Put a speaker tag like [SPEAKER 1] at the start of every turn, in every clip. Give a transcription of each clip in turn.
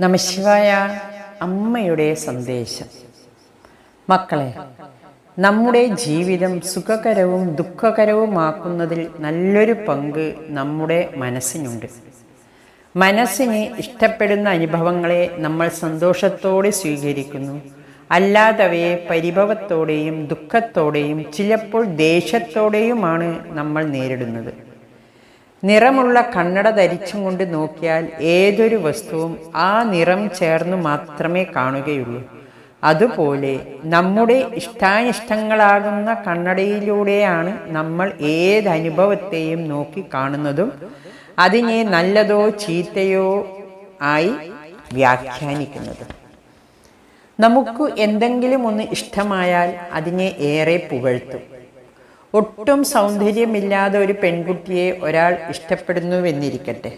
[SPEAKER 1] നമശിവായ അമ്മയുടെ സന്ദേശം. മക്കളെ നമ്മുടെ ജീവിതം സുഖകരവും ദുഃഖകരവുമാക്കുന്നതിൽ നല്ലൊരു പങ്ക് നമ്മുടെ മനസ്സിനുണ്ട്. മനസ്സിന് ഇഷ്ടപ്പെടുന്ന അനുഭവങ്ങളെ നമ്മൾ സന്തോഷത്തോടെ സ്വീകരിക്കുന്നു. അല്ലാതവയെ പരിഭവത്തോടെയും ദുഃഖത്തോടെയും ചിലപ്പോൾ ദേഷ്യത്തോടെയുമാണ് നമ്മൾ നേരിടുന്നത്. നിറമുള്ള കണ്ണട ധരിച്ചും കൊണ്ട് നോക്കിയാൽ ഏതൊരു വസ്തുവും ആ നിറം ചേർന്ന് മാത്രമേ കാണുകയുള്ളൂ. അതുപോലെ നമ്മുടെ ഇഷ്ടാനിഷ്ടങ്ങളാകുന്ന കണ്ണടയിലൂടെയാണ് നമ്മൾ ഏത് അനുഭവത്തെയും നോക്കി കാണുന്നതും അതിനെ നല്ലതോ ചീത്തയോ ആയി വ്യാഖ്യാനിക്കുന്നതും. നമുക്ക് എന്തെങ്കിലും ഒന്ന് ഇഷ്ടമായാൽ അതിനെ ഏറെ പുകഴ്ത്തും. ഒട്ടും സൗന്ദര്യമില്ലാതെ ഒരു പെൺകുട്ടിയെ ഒരാൾ ഇഷ്ടപ്പെടുന്നുവെന്നിരിക്കട്ടെ.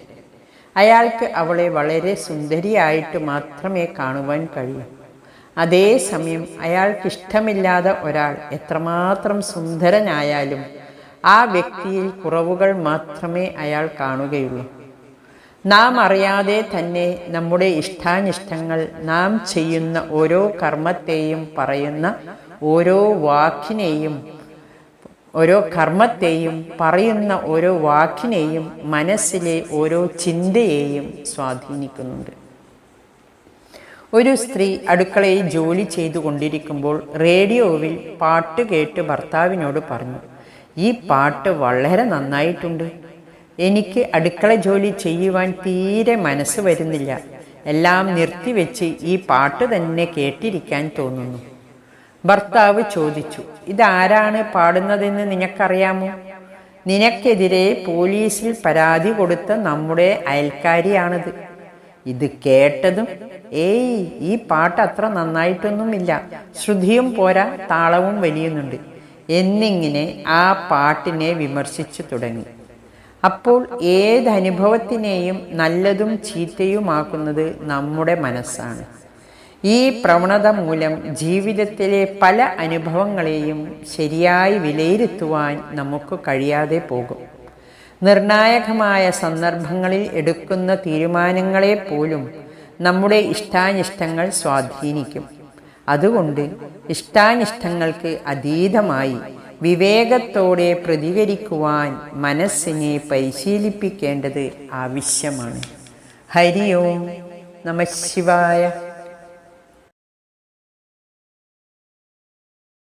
[SPEAKER 1] അയാൾക്ക് അവളെ വളരെ സുന്ദരിയായിട്ട് മാത്രമേ കാണുവാൻ കഴിയൂ. അതേസമയം അയാൾക്ക് ഇഷ്ടമില്ലാതെ ഒരാൾ എത്രമാത്രം സുന്ദരനായാലും ആ വ്യക്തിയിൽ കുറവുകൾ മാത്രമേ അയാൾ കാണുകയുള്ളൂ. നാം അറിയാതെ തന്നെ നമ്മുടെ ഇഷ്ടാനിഷ്ടങ്ങൾ നാം ചെയ്യുന്ന ഓരോ കർമ്മത്തെയും പറയുന്ന ഓരോ വാക്കിനെയും ഓരോ കർമ്മത്തെയും പറയുന്ന ഓരോ വാക്കിനെയും മനസ്സിലെ ഓരോ ചിന്തയെയും സ്വാധീനിക്കുന്നുണ്ട്. ഒരു സ്ത്രീ അടുക്കളയിൽ ജോലി ചെയ്തു കൊണ്ടിരിക്കുമ്പോൾ റേഡിയോവിൽ പാട്ട് കേട്ട് ഭർത്താവിനോട് പറഞ്ഞു ഈ പാട്ട് വളരെ നന്നായിട്ടുണ്ട്. എനിക്ക് അടുക്കള ജോലി ചെയ്യുവാൻ തീരെ മനസ്സ് വരുന്നില്ല. എല്ലാം നിർത്തിവെച്ച് ഈ പാട്ട് തന്നെ കേട്ടിരിക്കാൻ തോന്നുന്നു. ഭർത്താവ് ചോദിച്ചു ഇതാരാണ് പാടുന്നതെന്ന് നിനക്കറിയാമോ? നിനക്കെതിരെ പോലീസിൽ പരാതി കൊടുത്ത നമ്മുടെ അയൽക്കാരിയാണിത്. ഇത് കേട്ടതും ഏയ് ഈ പാട്ട് അത്ര നന്നായിട്ടൊന്നുമില്ല. ശ്രുതിയും പോരാ താളവും വലിയുന്നുണ്ട്. എന്നിങ്ങനെ ആ പാട്ടിനെ വിമർശിച്ചു തുടങ്ങി. അപ്പോൾ ഏതനുഭവത്തിനെയും നല്ലതും ചീത്തയുമാക്കുന്നത് നമ്മുടെ മനസ്സാണ്. ഈ പ്രവണത മൂലം ജീവിതത്തിലെ പല അനുഭവങ്ങളെയും ശരിയായി വിലയിരുത്തുവാൻ നമുക്ക് കഴിയാതെ പോകും. നിർണായകമായ സന്ദർഭങ്ങളിൽ എടുക്കുന്ന തീരുമാനങ്ങളെ പോലും നമ്മുടെ ഇഷ്ടാനിഷ്ടങ്ങൾ സ്വാധീനിക്കും. അതുകൊണ്ട് ഇഷ്ടാനിഷ്ടങ്ങൾക്ക് അതീതമായി വിവേകത്തോടെ പ്രതികരിക്കുവാൻ മനസ്സിനെ പരിശീലിപ്പിക്കേണ്ടത് ആവശ്യമാണ്. ഹരി ഓം നമ ശിവായ.